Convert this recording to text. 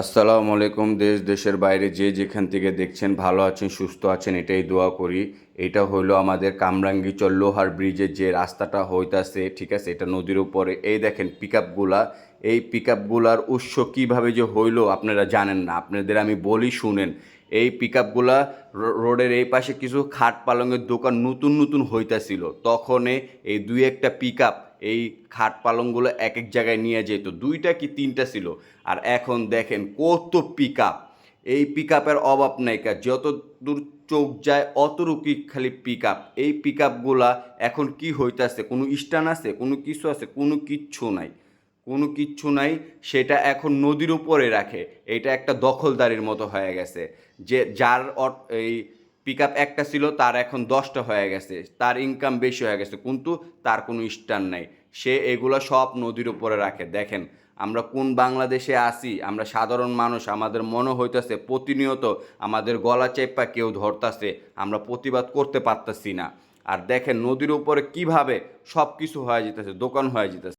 আসসালামু আলাইকুম, দেশ, দেশের বাইরে যে যেখান থেকে দেখছেন, ভালো আছেন, সুস্থ আছেন, এটাই দোয়া করি। এটা হলো আমাদের কামরাঙ্গীচর লোহার ব্রিজের যে রাস্তাটা হইতাছে, ঠিক আছে? এটা নদীর উপরে। এই দেখেন পিক আপগুলা এই পিক আপগুলার উৎস কীভাবে যে হইল আপনারা জানেন না। আপনাদের আমি বলি শুনেন। এই পিক আপগুলা রোডের এই পাশে কিছু খাট পালঙের দোকান নতুন নতুন হইতাছিল। তখনই এই দুই একটা পিক আপ এই খাট পালংগুলো এক এক জায়গায় নিয়ে যেত। দুইটা কি তিনটা ছিল? আর এখন দেখেন কত পিক এই পিক আপের অভাব নাই যত দূর চোখ যায়, অতটুকুই খালি পিক আপ এই পিক আপগুলা এখন কি হইতাছে? কোনো স্ট্যান্ড আছে? কোনো কিছু আছে? কোনো কিচ্ছু নাই। কোনো কিচ্ছু নাই, সেটা এখন নদীর উপরে রাখে। এটা একটা দখলদারির মতো হয়ে গেছে। যে যার এই পিক আপ একটা ছিল, তার এখন দশটা হয়ে গেছে। তার ইনকাম বেশি হয়ে গেছে, কিন্তু তার কোনো স্ট্যান্ড নাই। সে এগুলো সব নদীর উপরে রাখে। দেখেন, আমরা কোন বাংলাদেশে আসি আমরা সাধারণ মানুষ, আমাদের মনে হইতেছে প্রতিনিয়ত আমাদের গলা চেপা কেউ ধরতাছে, আমরা প্রতিবাদ করতে পারতাছি না। আর দেখেন, নদীর উপরে কীভাবে সব কিছু হয়ে যেতেছে, দোকান হয়ে যেতেছে।